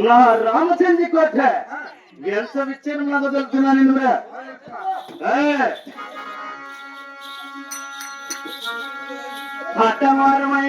నా రామచంద్రి కోట ఎంత విచ్ఛిన్నంగా తెలుస్తున్నా నిన్ను హఠమారమై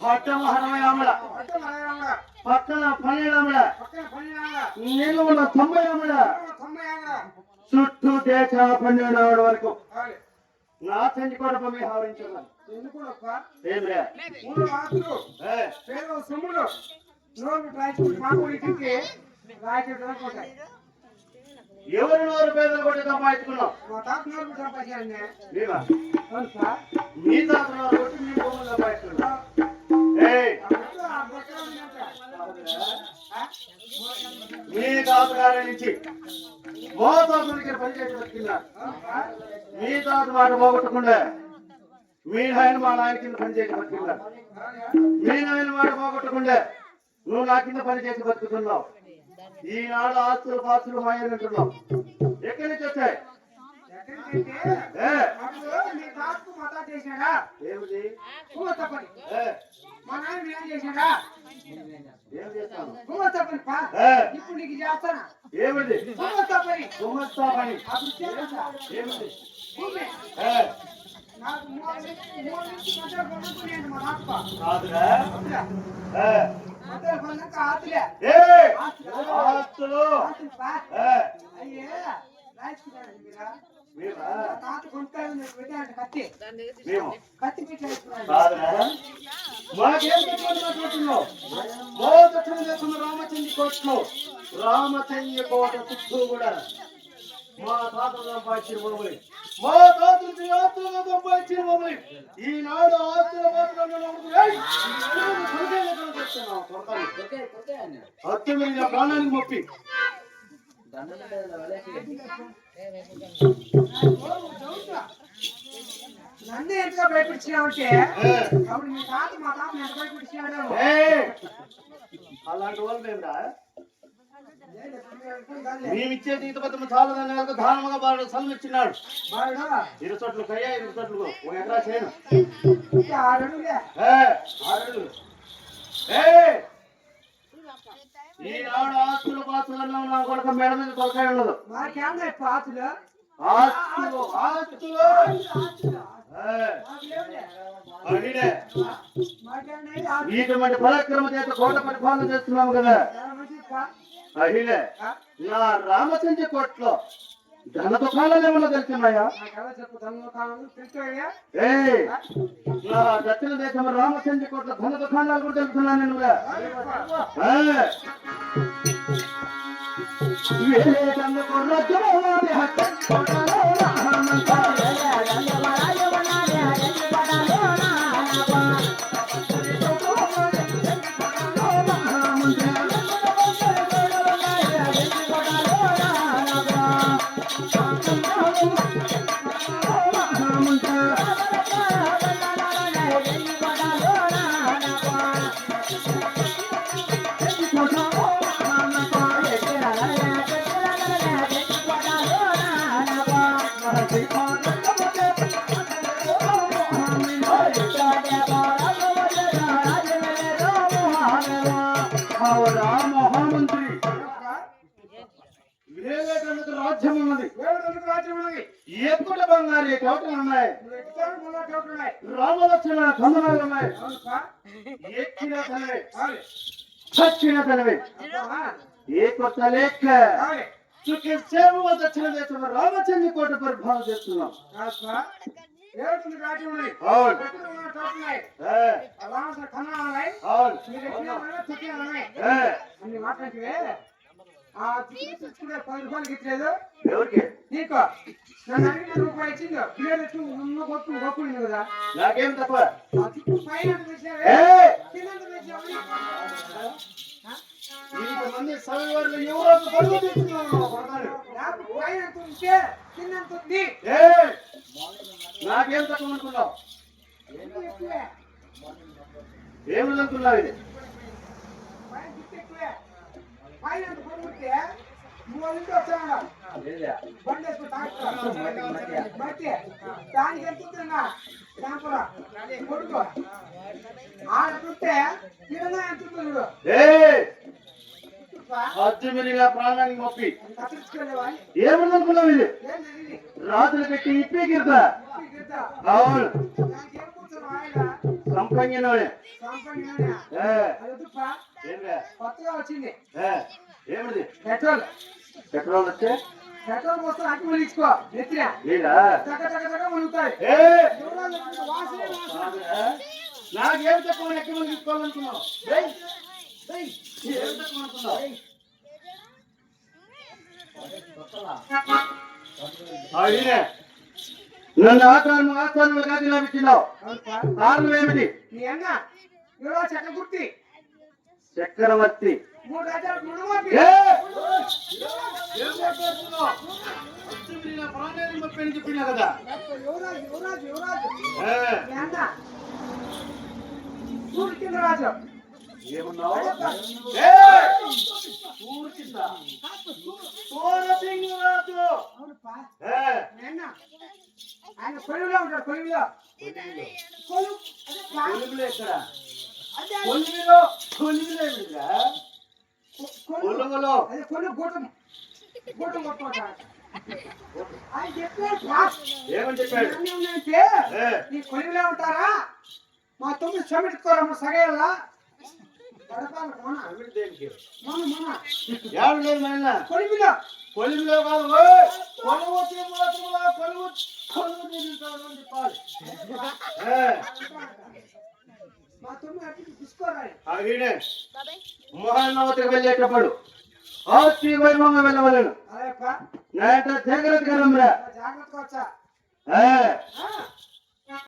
హఠమహరమయామల పక్కన పన్నెండమల నిలువున తొంభై చుట్టూ దేశ పన్నెండు వరకు. నా చెంది కొడప మీ హారించున్నాను ఏమిరా ఏ, సొమ్ములు నోరు రాజకీయ మామూలు రాజకీయ ఎవరి నోరు పేదలు కొట్టి సంపాదించుకున్నావు మా తాత మీ తాత మాట పోగొట్టకుండా మీ నాయన మా నాయన కింద పనిచేసి బతుకున్నారు మీ నాయన మాట పోగొట్టకుండా నువ్వు నా కింద పనిచేసి బతుకుతున్నావు. ఈనాడు ఆస్తులు పాస్తులు మాయనంటున్నావు ఎక్కడి నుంచి వచ్చాయి? తాత చేశాడా ఏమిటి తప్పని మా నాయన ఏం చేశాడా? ఏం చేస్తాను తప్పని పా. ఇప్పుడు నీకు చేస్తానా? ఏమిటి? నువ్వు తప్పని గుమస్తా పని. అప్పుడు చేస్తా ఏమిటి? భూమి. ఏ, నాకు మూడు నుంచి- మూడు నుంచి మధ్యలో కొనుక్కునేది మా తాత కాదురా. మధ్యలో కొన్నాక ఆతులే ఏ, ఆస్తులు ఆతులు పా ఏ, అయ్యే రాజకీయాలు మీరా మేమా? మా తాత కొంటాను నేను పెట్టాను కత్తి మేము కత్తి పెట్టాను కాదురా మాకేం పెట్టుకుంటున్నావు మో దక్షిణ దేశంలో రామచంద్ర కోటలో రామచంద్ర కోట చుట్టూ కూడా మా తాత సంపాదించిన భూములు మా తాతలు ఆస్తులుగా సంపాదించిన భూములు ఈనాడు ఆస్తుల హత్య మీద ప్రాణానికి మొప్పి నన్ను ఏ, అప్పుడు మీ తాత మా తాత ఎంత భయపించినాడు ఏ, అలాంటి వాళ్ళు మేమురా మేమిచ్చే తీతపత్రం చాలా దాని దానముగా బాగా సల్లు ఇచ్చినాడు ఇరు చోట్ల కయ్యా ఇరు చోట్లకు. ఒక ఎకరా చేయను ఈనాడు ఆస్తులు పాస్తులలో నా కొడుక మేడ మీద కొలకాయ ఉండదు పాతులు? ఆస్తులు ఆస్తులు. ఏ, పరాక్రమ చేత కోట పరిపాలన చేస్తున్నాము కదా అడిగే నా రామచంద్ర కోట్లో ధన దుకాణాలు ఏమన్నా తెలిసినాయా నా దక్షిణ దేశం రామచంద్ర కోట్ల ధన దుఃఖాలు కూడా తెలుస్తున్నా నేను కూడా. వివేకానంద రాజ్యం ఉన్నది. ఎక్కువ బంగారు కోటలు ఉన్నాయి? రామలక్ష్మణ కందనాలు ఉన్నాయి. ఎక్కిన తనవే. చచ్చిన తనవే. ఏ కొత్త లెక్క సేవ దక్షిణ దేశంలో రామచంద్ర కోట పరిపాలన చేస్తున్నాం. అన్ని మాట్లాడితే ఆ తెచ్చుకునే పది రూపాయలకి ఇచ్చలేదు ఎవరికి? నీకు? నన్ను అడిగిన రూపాయి ఇచ్చింది బిర్యానీ ఎత్తు ఉన్న గొప్ప గొప్ప కదా? నాకేం తప్ప ఆ చికెన్ పైన ఇంతమంది సవివర్లు ఎవరో పరుగు పైన ఉంటే కింద ఉంది. నాకేం తక్కువ అనుకున్నావు? ఏమి అనుకున్నావు ఇది? పైన పడుకుంటే నువ్వు వాళ్ళ ఇంటికి వచ్చాను బండి వేసుకుని తాగుతా బట్టి దానికి ఎంత ఉంటుందా కొడుకు. ఎంత చూడు. ప్రాణానికి మొప్పి ఏమనుకున్నావు ఇది? ఏం జరిగింది రాత్రి పెట్టి ఇప్పి గిద్దా అవును. సంపంగినోడే. కొత్తగా వచ్చింది. ఏ. ఏమిది పెట్రోల్. పెట్రోల్ వచ్చే? పెట్రోల్ పోస్తే అట్టి మునిగించుకో నెత్తిన చక్క చక్క చక్క మునుగుతాయి. నాకేం తక్కువ ఎక్కడ ఏయ్, ఏం తక్కువ అనుకున్నావు ఆ, ఈయనే. నన్ను కాదు లభించినావు అవునుపా. కారణం ఏమిటి? నీ అన్న ఎవరో చక్రవర్తి. అని చెప్పినా కదా యువరాజు యువరాజు రాజు ఆయన కొలువులో ఉంటాడు. కొలువులు ఎక్కడ అదే కొలువులో కొలువులు ఏమిటిరా? కొలువులో అదే కొలువు గూటం గూటం కొట్టుకుంటాడు ఆయన చెప్పాడు. ఏమని చెప్పాడు ఏ, ఈ కొలువులో ఉంటారా మా తొమ్మిది చెమిట్టుకోరమ్మ సగేళ్ళ ఎవరు లేదు నాయన కొలువులో కొలువులో కాదు! కొలువు తిరుగుతున్నా, కొలువు కొలువు తిరుగుతాను అని చెప్పాలి. ఏ, మా తొమ్మిది అట్టి తీసుకోరా ఆ వెళ్ళేటప్పుడు ఆస్తి వైభవంగా వెళ్ళవలను జాగ్రత్తగా రమ్మరా జాగ్రత్తగా వచ్చా.